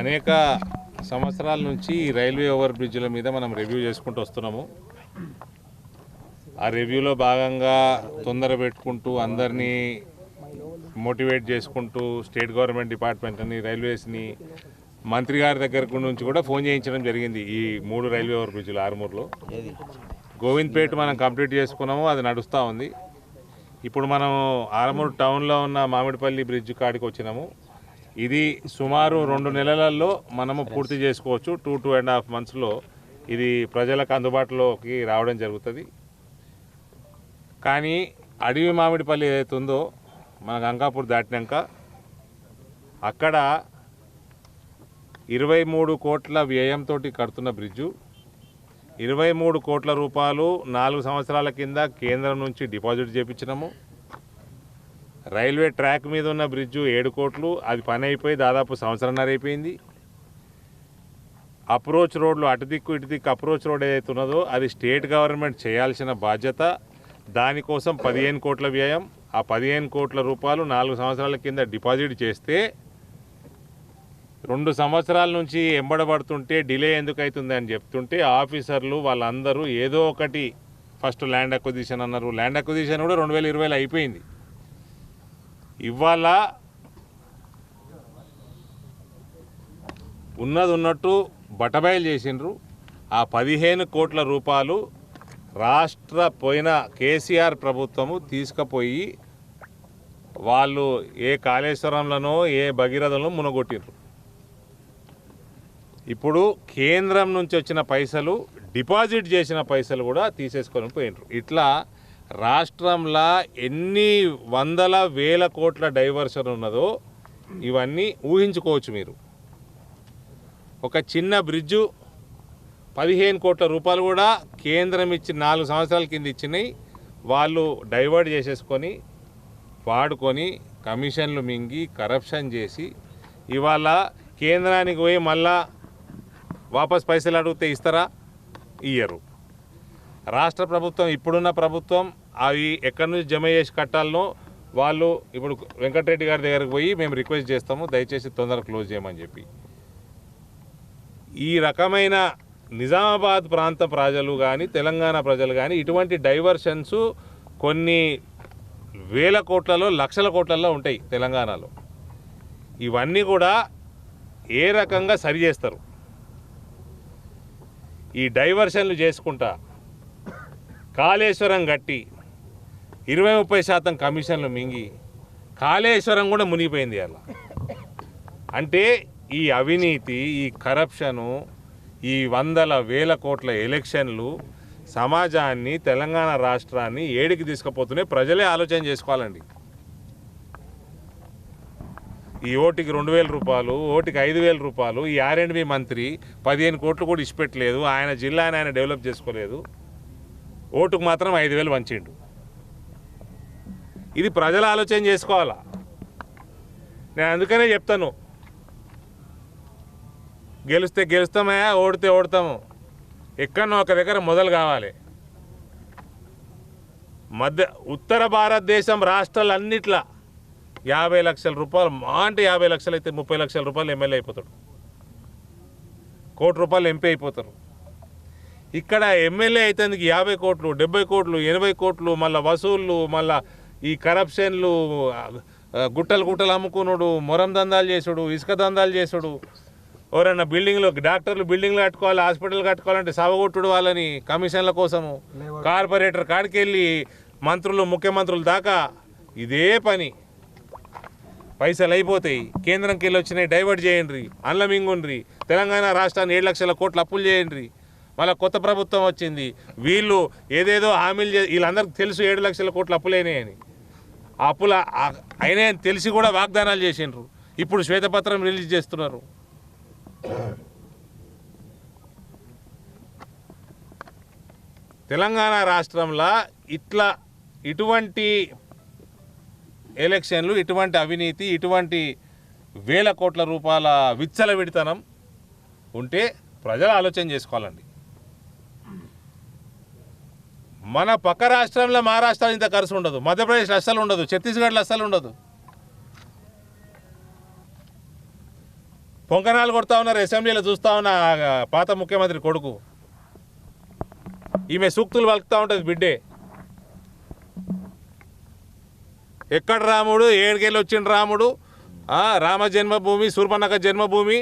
అనేక సంవత్సరాల నుంచి ఈ రైల్వే ఓవర్ బ్రిడ్జ్ల మీద మనం రివ్యూ చేసుకుంటూ వస్తున్నాము. ఆ రివ్యూలో భాగంగా తొందర పెట్టుకుంటూ అందరినీ మోటివేట్ చేసుకుంటూ స్టేట్ గవర్నమెంట్ డిపార్ట్మెంట్ని రైల్వేస్ని మంత్రి గారి దగ్గర నుంచి కూడా ఫోన్ చేయించడం జరిగింది ఈ మూడు రైల్వే ఓవర్ బ్రిడ్జ్లు ఆరుమూరులో గోవింద్పేట మనం కంప్లీట్ చేసుకున్నాము అది నడుస్తూ ఉంది. ఇప్పుడు మనం ఆరమూరు టౌన్లో ఉన్న మామిడిపల్లి బ్రిడ్జ్ కాడికి వచ్చినాము ఇది సుమారు రెండు నెలలలో మనము పూర్తి చేసుకోవచ్చు. టూ టూ అండ్ హాఫ్ మంత్స్లో ఇది ప్రజలకు అందుబాటులోకి రావడం జరుగుతుంది. కానీ అడవి మామిడిపల్లి ఏదైతే ఉందో మన గంగాపూర్ దాటినాక అక్కడ ఇరవై మూడు కోట్ల వ్యయంతో కడుతున్న బ్రిడ్జు. ఇరవై మూడు కోట్ల రూపాయలు నాలుగు సంవత్సరాల కింద కేంద్రం నుంచి డిపాజిట్ చేపించినాము. రైల్వే ట్రాక్ మీద ఉన్న బ్రిడ్జు ఏడు కోట్లు అది పని అయిపోయి దాదాపు సంవత్సరంన్నర అయిపోయింది. అప్రోచ్ రోడ్లు అటు దిక్కు ఇటు దిక్కు అప్రోచ్ రోడ్ ఏదైతే ఉన్నదో అది స్టేట్ గవర్నమెంట్ చేయాల్సిన బాధ్యత. దానికోసం పదిహేను కోట్ల వ్యయం. ఆ పదిహేను కోట్ల రూపాయలు నాలుగు సంవత్సరాల కింద డిపాజిట్ చేస్తే రెండు సంవత్సరాల నుంచి ఎంబడబడుతుంటే డిలే ఎందుకు అవుతుంది అని చెప్తుంటే ఆఫీసర్లు వాళ్ళందరూ ఏదో ఒకటి ఫస్ట్ ల్యాండ్ అక్విజిషన్ అన్నారు. ల్యాండ్ అక్విజిషన్ కూడా రెండు వేల ఇరవైలో అయిపోయింది. ఇవాళ ఉన్నది ఉన్నట్టు బటబయలు చేసిండ్రు. ఆ పదిహేను కోట్ల రూపాయలు రాష్ట్ర పోయిన కేసీఆర్ ప్రభుత్వము తీసుకుపోయి వాళ్ళు ఏ కాళేశ్వరంలోనో ఏ భగీరథలో మునగొట్టిండ్రు ఇప్పుడు కేంద్రం నుంచి వచ్చిన పైసలు డిపాజిట్ చేసిన పైసలు కూడా తీసేసుకొని పోయినరు ఇట్లా రాష్ట్రంలో ఎన్ని వందల వేల కోట్ల డైవర్షన్ ఉన్నదో ఇవన్నీ ఊహించుకోవచ్చు మీరు. ఒక చిన్న బ్రిడ్జు పదిహేను కోట్ల రూపాయలు కూడా కేంద్రం ఇచ్చి నాలుగు సంవత్సరాల కింద ఇచ్చినాయి. వాళ్ళు డైవర్ట్ చేసేసుకొని వాడుకొని కమిషన్లు మింగి కరప్షన్ చేసి ఇవాళ కేంద్రానికి పోయి మళ్ళా వాపస్ పైసలు అడిగితే ఇస్తారా? ఇయ్యరు. రాష్ట్ర ప్రభుత్వం ఇప్పుడున్న ప్రభుత్వం అవి ఎక్కడి నుంచి జమ చేసి కట్టాలనో వాళ్ళు ఇప్పుడు వెంకటరెడ్డి గారి దగ్గరకు పోయి మేము రిక్వెస్ట్ చేస్తాము దయచేసి తొందరగా క్లోజ్ చేయమని చెప్పి. ఈ రకమైన నిజామాబాద్ ప్రాంత ప్రజలు కానీ తెలంగాణ ప్రజలు కానీ ఇటువంటి డైవర్షన్స్ కొన్ని వేల కోట్లలో లక్షల కోట్లలో ఉంటాయి తెలంగాణలో. ఇవన్నీ కూడా ఏ రకంగా సరి చేస్తారు? ఈ డైవర్షన్లు చేసుకుంటా కాళేశ్వరం గట్టి. ఇరవై ముప్పై శాతం కమిషన్లు మింగి కాళేశ్వరం కూడా మునిగిపోయింది అలా. అంటే ఈ అవినీతి ఈ కరప్షను ఈ వందల వేల కోట్ల ఎలక్షన్లు సమాజాన్ని తెలంగాణ రాష్ట్రాన్ని ఏడికి తీసుకుపోతున్నాయి ప్రజలే ఆలోచన చేసుకోవాలండి. ఈ ఓటికి రెండు వేల రూపాయలు ఓటికి ఐదు వేల రూపాయలు ఈ ఆర్ఎండ్బి మంత్రి పదిహేను కోట్లు కూడా ఇచ్చిపెట్టలేదు ఆయన జిల్లాని ఆయన డెవలప్ చేసుకోలేదు. ఓటుకు మాత్రం ఐదు వేలు వంచిండు. ఇది ప్రజలు ఆలోచన చేసుకోవాలా? నేను అందుకనే చెప్తాను. గెలిస్తే గెలుస్తామా ఓడితే ఓడతాము. ఎక్కడో ఒక దగ్గర మొదలు కావాలి. మధ్య ఉత్తర భారతదేశం రాష్ట్రాలన్నిట్లా యాభై లక్షల రూపాయలు మా అంటే యాభై లక్షలు అయితే ముప్పై లక్షల రూపాయలు ఎమ్మెల్యే అయిపోతాడు. కోటి రూపాయలు ఎంపీ అయిపోతారు. ఇక్కడ ఎమ్మెల్యే అయితే యాభై కోట్లు డెబ్బై కోట్లు ఎనభై కోట్లు మళ్ళీ వసూళ్ళు మళ్ళా ఈ కరప్షన్లు గుట్టలు గుట్టలు అమ్ముకున్నాడు మొరం దందాలు చేసుడు ఇసుక దందాలు చేసుడు. ఎవరైనా బిల్డింగ్లో డాక్టర్లు బిల్డింగ్లు కట్టుకోవాలి హాస్పిటల్ కట్టుకోవాలంటే సవగొట్టుడు వాళ్ళని కమిషన్ల కోసము. కార్పొరేటర్ కాడికి వెళ్ళి మంత్రులు ముఖ్యమంత్రులు దాకా ఇదే పని. పైసలు అయిపోతాయి. కేంద్రంకి వెళ్ళి వచ్చినాయి డైవర్ట్ చేయండి అండ్ల మింగుండ్రి. తెలంగాణ రాష్ట్రాన్ని ఏడు లక్షల కోట్లు అప్పులు చేయండి మళ్ళీ కొత్త ప్రభుత్వం వచ్చింది. వీళ్ళు ఏదేదో హామీలు చే వీళ్ళందరికీ తెలుసు ఏడు లక్షల కోట్లు అప్పులేనే అని అప్పుల అయినా తెలిసి కూడా వాగ్దానాలు చేసిండ్రు. ఇప్పుడు శ్వేతపత్రం రిలీజ్ చేస్తున్నారు. తెలంగాణ రాష్ట్రంలో ఇట్లా ఇటువంటి ఎలక్షన్లు ఇటువంటి అవినీతి ఇటువంటి వేల కోట్ల రూపాయల విచ్చలవిడితనం ఉంటే ప్రజలు ఆలోచన చేసుకోవాలండి. మన పక్క రాష్ట్రంలో మహారాష్ట్రలో ఇంత ఖర్చు ఉండదు మధ్యప్రదేశ్లో అస్సలు ఉండదు ఛత్తీస్గఢ్లో అస్సలు ఉండదు. పొంకనాలు కొడతా ఉన్నారు అసెంబ్లీలో చూస్తా ఉన్న పాత ముఖ్యమంత్రి కొడుకు. ఈమె సూక్తులు వలుకుతూ ఉంటుంది బిడ్డే. ఎక్కడ రాముడు ఏడుకెళ్ళి వచ్చిన రాముడు? రామ జన్మభూమి సూర్పనక జన్మభూమి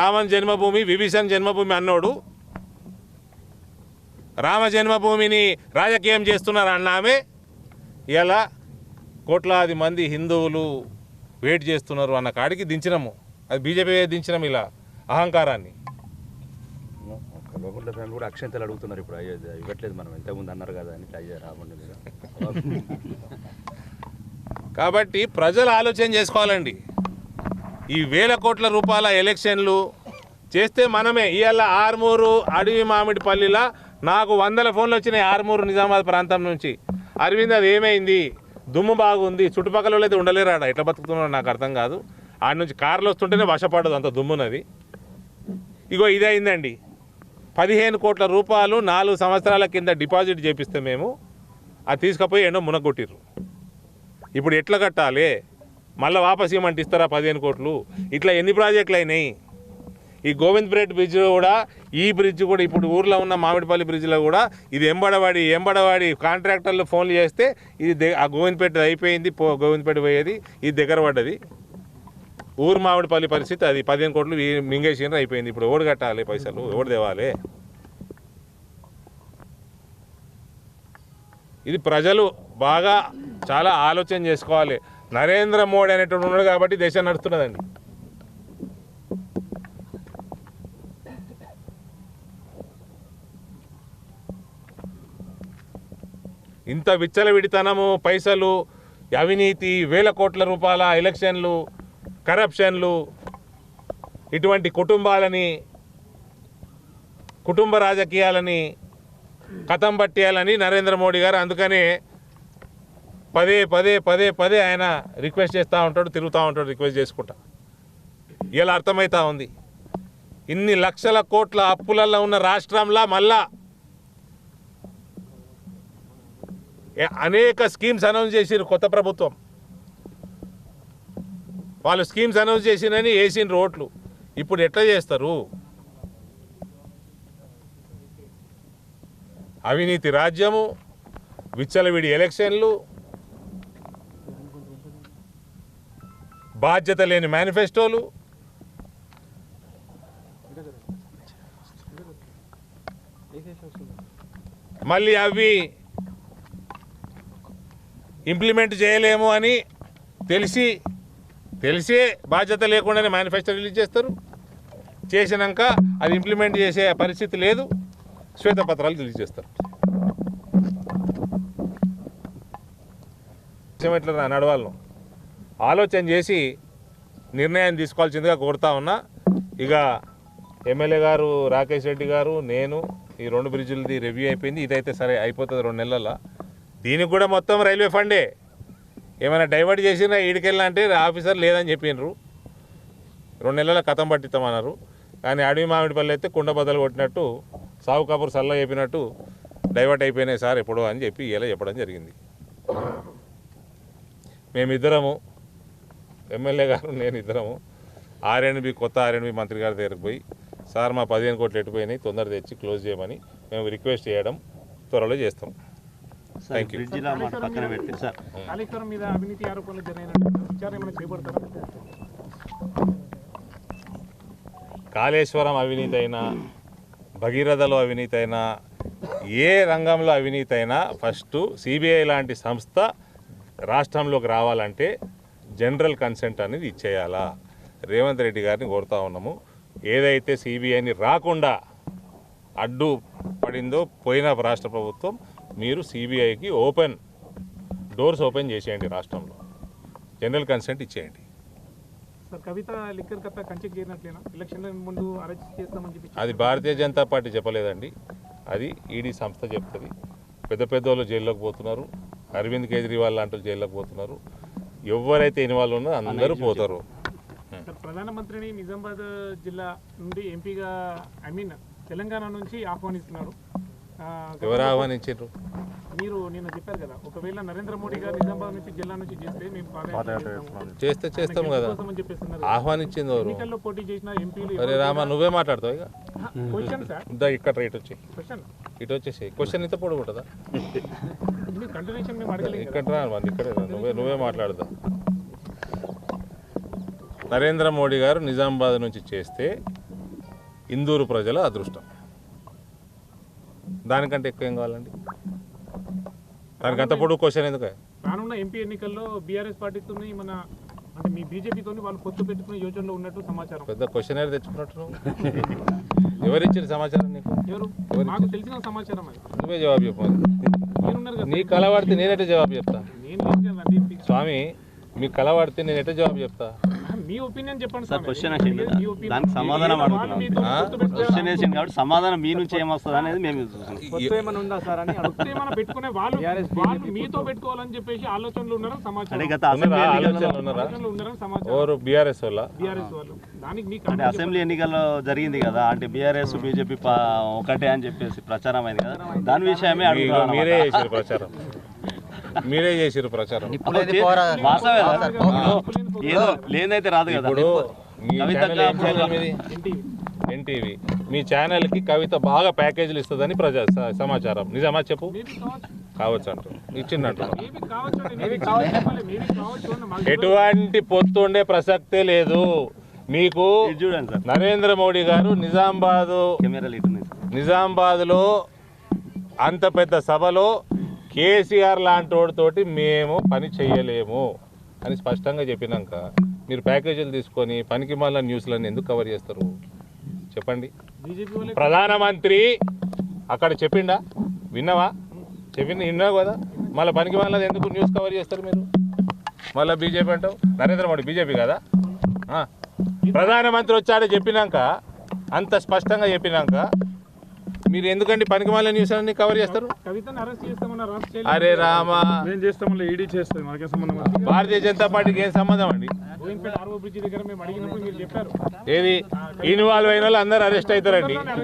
రామన్ జన్మభూమి విభీషణ్ జన్మభూమి అన్నోడు. రామ జన్మభూమిని రాజకీయం చేస్తున్నారు అన్నామే ఇలా కోట్లాది మంది హిందువులు వెయిట్ చేస్తున్నారు అన్న కాడికి దించినాము. అది బీజేపీ దించినాం ఇలా అహంకారాన్ని. ఫ్యామిలీ కూడా అక్షంతలు అడుగుతున్నారు ఇప్పుడు. ఇవ్వట్లేదు మనం. ఇంతకుముందు అన్నారు కదా అని. ట్రై రాబండి కాబట్టి ప్రజలు ఆలోచన చేసుకోవాలండి. ఈ వేల కోట్ల రూపాయల ఎలక్షన్లు చేస్తే మనమే. ఇవాళ ఆర్మూరు అడవి మామిడిపల్లిలా నాకు వందల ఫోన్లు వచ్చినాయి ఆర్మూరు నిజామాబాద్ ప్రాంతం నుంచి. అరవింద్ అది ఏమైంది? దుమ్ము బాగుంది. చుట్టుపక్కల అయితే ఉండలేరాడ? ఎట్లా బతుకుతున్నాడు నాకు అర్థం కాదు. ఆడ నుంచి కార్లు వస్తుంటేనే వశపడదు అంత దుమ్మునది ఇగో ఇదైందండి. అయిందండి పదిహేను కోట్ల రూపాయలు నాలుగు సంవత్సరాల కింద డిపాజిట్ చేపిస్తే మేము అది తీసుకుపోయి ఎండో మునగొట్టిర్రు. ఇప్పుడు ఎట్లా కట్టాలి? మళ్ళీ వాపస్ ఇవ్వమంటే ఇస్తారా పదిహేను కోట్లు? ఇట్లా ఎన్ని ప్రాజెక్టులు అయినాయి? ఈ గోవింద్పేట్ బ్రిడ్జ్ కూడా ఈ బ్రిడ్జ్ కూడా ఇప్పుడు ఊర్లో ఉన్న మామిడిపల్లి బ్రిడ్జ్లో కూడా ఇది ఎంబడవాడి ఎంబడవాడి కాంట్రాక్టర్లు ఫోన్లు చేస్తే ఇది ఆ గోవింద్పేట అయిపోయింది పో గోవింద్పేట పోయేది ఇది దగ్గర పడ్డది. ఊరు మామిడిపల్లి పరిస్థితి అది పదిహేను కోట్లు ఈ- మింగేసిన అయిపోయింది. ఇప్పుడు ఓడి కట్టాలి పైసలు? ఓడి తేవాలి? ఇది ప్రజలు బాగా చాలా ఆలోచన చేసుకోవాలి. నరేంద్ర మోడీ అనేటువంటి ఉన్నాడు కాబట్టి దేశం నడుస్తున్నదండి. ఇంత విచ్చలవిడితనము పైసలు అవినీతి వేల కోట్ల రూపాయల ఎలక్షన్లు కరప్షన్లు ఇటువంటి కుటుంబాలని కుటుంబ రాజకీయాలని కథం పట్టేయాలని నరేంద్ర మోడీ గారు అందుకనే పదే పదే పదే పదే ఆయన రిక్వెస్ట్ చేస్తూ ఉంటాడు తిరుగుతూ ఉంటాడు రిక్వెస్ట్ చేసుకుంటా. ఇలా అర్థమవుతూ ఉంది. ఇన్ని లక్షల కోట్ల అప్పులలో ఉన్న రాష్ట్రంలో మళ్ళా ఏ- అనేక స్కీమ్స్ అనౌన్స్ చేసిరు కొత్త ప్రభుత్వం. వాళ్ళు స్కీమ్స్ అనౌన్స్ చేసినని వేసిన రోడ్లు. ఇప్పుడు ఎట్లా చేస్తారు? అవినీతి రాజ్యము విచ్చలవిడి ఎలక్షన్లు బాధ్యత లేని మేనిఫెస్టోలు మళ్ళీ అవి ఇంప్లిమెంట్ చేయలేము అని తెలిసి తెలిసే బాధ్యత లేకుండానే మేనిఫెస్టో రిలీజ్ చేస్తారు. చేసినాక అది ఇంప్లిమెంట్ చేసే పరిస్థితి లేదు. శ్వేతపత్రాలు రిలీజ్ చేస్తారు. ఎట్లా నడవాలను ఆలోచన చేసి నిర్ణయం తీసుకోవాల్సిందిగా కోరుతా ఉన్నా. ఇక ఎమ్మెల్యే గారు రాకేష్ రెడ్డి గారు నేను ఈ రెండు బ్రిడ్జులది రివ్యూ అయిపోయింది. ఇదైతే సరే అయిపోతుంది రెండు నెలల్లో దీనికి కూడా మొత్తం రైల్వే ఫండే. ఏమైనా డైవర్ట్ చేసినా ఈడికెళ్ళినా అంటే ఆఫీసర్ లేదని చెప్పినారు. రెండు నెలల కథం పట్టిస్తామన్నారు కానీ అడవి మామిడిపల్లి అయితే కుండ బద్దలు కొట్టినట్టు సావు కపూర్ సల్లా చెప్పినట్టు డైవర్ట్ అయిపోయినాయి సార్ ఎప్పుడో అని చెప్పి ఇలా చెప్పడం జరిగింది. మేమిద్దరము ఎమ్మెల్యే గారు నేను ఇద్దరము ఆర్ఎన్బి కొత్త ఆర్ఎన్బి మంత్రి గారి దగ్గరికి పోయి సార్ మా పదిహేను కోట్లు ఎట్టిపోయినాయి తొందర తెచ్చి క్లోజ్ చేయమని మేము రిక్వెస్ట్ చేయడం త్వరలో చేస్తాం. Sir Thank you. బ్రిడ్జిలో మాట పక్కన పెట్టి సార్. కాళేశ్వరం మీద అవినీతి ఆరోపణలు జరిగిన విచారణ ఏమైనా చేపడతారా? కాళేశ్వరం అవినీతి అయినా భగీరథలో అవినీతి అయినా ఏ రంగంలో అవినీతి అయినా ఫస్ట్ సిబిఐ లాంటి సంస్థ రాష్ట్రంలోకి రావాలంటే జనరల్ కన్సెంట్ అనేది ఇచ్చేయాలా? రేవంత్ రెడ్డి గారిని కోరుతా ఉన్నాము. ఏదైతే సిబిఐని రాకుండా అడ్డు పడిందో పోయిన రాష్ట్ర ప్రభుత్వం మీరు సిబిఐకి ఓపెన్ డోర్స్ ఓపెన్ చేసేయండి రాష్ట్రంలో. జనరల్ కన్సెంట్ ఇచ్చేయండి. సార్ కవిత లిక్కర్ కథ కంచెకి చేరినట్లేనా ఎలక్షన్ ముందు అరెస్ట్ చేస్తామని చెప్పి అది భారతీయ జనతా పార్టీ చెప్పలేదండి. అది ఈడీ సంస్థ చెప్తుంది. పెద్ద పెద్ద వాళ్ళు జైల్లోకి పోతున్నారు. అరవింద్ కేజ్రీవాల్ లాంటి వాళ్ళు జైల్లోకి పోతున్నారు. ఎవరైతే ఇన్వాల్వ్ ఉన్నారో అందరూ పోతారు. సార్ ప్రధానమంత్రిని నిజామాబాద్ జిల్లా నుండి ఎంపీగా ఐ మీన్ తెలంగాణ నుంచి ఆహ్వానిస్తున్నారు. ఎవరు ఆహ్వానించారు మీరు నిన్న చెప్పారు కదా ఒకవేళ నరేంద్ర మోడీ గారు నిజామాబాద్ నుంచి జిల్లా నుంచి చేస్తే మేము పాదయాత్ర. చేస్తే. చేస్తాం. కదా. ఆహ్వానించింది ఎవరు? ఎన్నికల్లో పోటీ చేసిన ఎంపీలు అరే రామా నువ్వే మాట్లాడతావు ఇక. క్వశ్చన్ సార్ ఇక్కడ రైట్ వచ్చి. క్వశ్చన్ ఇటు వచ్చేసి క్వశ్చన్ ఇంత పొడుగు ఉంటుందా మీ కంటిన్యూషన్ మేము అడగలేదు ఇక్కడ రా ఇక్కడే రా. నువ్వే నువ్వే మాట్లాడదా? నరేంద్ర మోడీ గారు నిజామాబాద్ నుంచి చేస్తే ఇందూరు ప్రజల అదృష్టం. దానికంటే ఎక్కువ ఏం కావాలండి? దానికి అంత పొడుగు క్వశ్చన్ ఎందుకు? రానున్న ఎంపీ ఎన్నికల్లో బీఆర్ఎస్ పార్టీతో మన అంటే మీ బీజేపీతో వాళ్ళు పొత్తు పెట్టుకునే యోచనలో ఉన్నట్టు సమాచారం. పెద్ద క్వశ్చన్ తెచ్చుకున్నట్టు నువ్వు ఎవరిచ్చారు సమాచారం నీకు? ఎవరు? తెలిసిన సమాచారం అది. నువ్వే జవాబు చెప్పు మరి. మీరున్నారు కదా. నీ కలవాడితే నేనెట్ట జవాబు చెప్తా. స్వామి మీ కలవాడితే నేను ఎట్ట జవాబు చెప్తా? మీ ఒపీనియన్ చెప్పండి సార్. క్వశ్చన్. దానికి సమాధానం క్వశ్చన్ వేసింది కాబట్టి సమాధానం మీ నుంచి ఏమొస్తుంది అనేది మేము పెట్టుకునే వాళ్ళు వాళ్ళు మీతో పెట్టుకోవాలని చెప్పేసి ఆలోచనలు ఉన్నారని అంటే సమాచారం. బీఆర్ఎస్ వల్ల బీఆర్ఎస్ వాళ్ళు. దానికి మీకు అంటే అసెంబ్లీ ఎన్నికల్లో జరిగింది కదా అంటే బీఆర్ఎస్ బీజేపీ ఒకటే అని చెప్పేసి ప్రచారం అయింది కదా. దాని విషయమే మీ- అడుగుతున్నాం మీరే ప్రచారం. మీరే చేసిరు ప్రచారం. ఏదో లేదైతే రాదు కదా? ఇప్పుడు మీ కవిత ఛానల్ ఏం ఛానల్ మీది ఎన్టీవీ. మీ ఛానల్కి కవిత బాగా ప్యాకేజీలు ఇస్తుందని ప్రజా స- సమాచారం. నిజమా చెప్పు? కావచ్చు. అంటు. ఇచ్చిందంటు. ఎటువంటి పొత్తు ఉండే ప్రసక్తే లేదు. మీకు ఇది చూడండి సార్. నరేంద్ర మోడీ గారు నిజామాబాదు కెమెరాలు సార్. నిజామాబాద్లో అంత పెద్ద సభలో కేసీఆర్ లాంటి వాడితోటి మేము పని చేయలేము అని స్పష్టంగా చెప్పినాక మీరు ప్యాకేజీలు తీసుకొని పనికి మళ్ళీ న్యూస్లన్నీ ఎందుకు కవర్ చేస్తారు? చెప్పండి. ప్రధానమంత్రి అక్కడ చెప్పిండా? విన్నావా? చెప్పింది విన్నావు కదా? మళ్ళీ పనికి మళ్ళీ ఎందుకు న్యూస్ కవర్ చేస్తారు మీరు? మళ్ళీ బీజేపీ అంటావు? నరేంద్ర మోడీ బీజేపీ కదా. ప్రధానమంత్రి వచ్చాడో చెప్పినాక అంత స్పష్టంగా చెప్పినాక మీరు ఎందుకండి పనికి మళ్ళీ న్యూస్ అన్ని కవర్ చేస్తారు? అరే రామా. మేము ఈడీ మనకే సంబంధం భారతీయ జనతా పార్టీకి ఏం సంబంధం అండి? గోవిందపేట ఆర్ఓ బ్రిడ్జి దగ్గర మేము అడిగినప్పుడు మీరు చెప్పారు. ఏది? ఇన్వాల్వ్ అయిన వాళ్ళు అందరూ అరెస్ట్ అవుతారండి.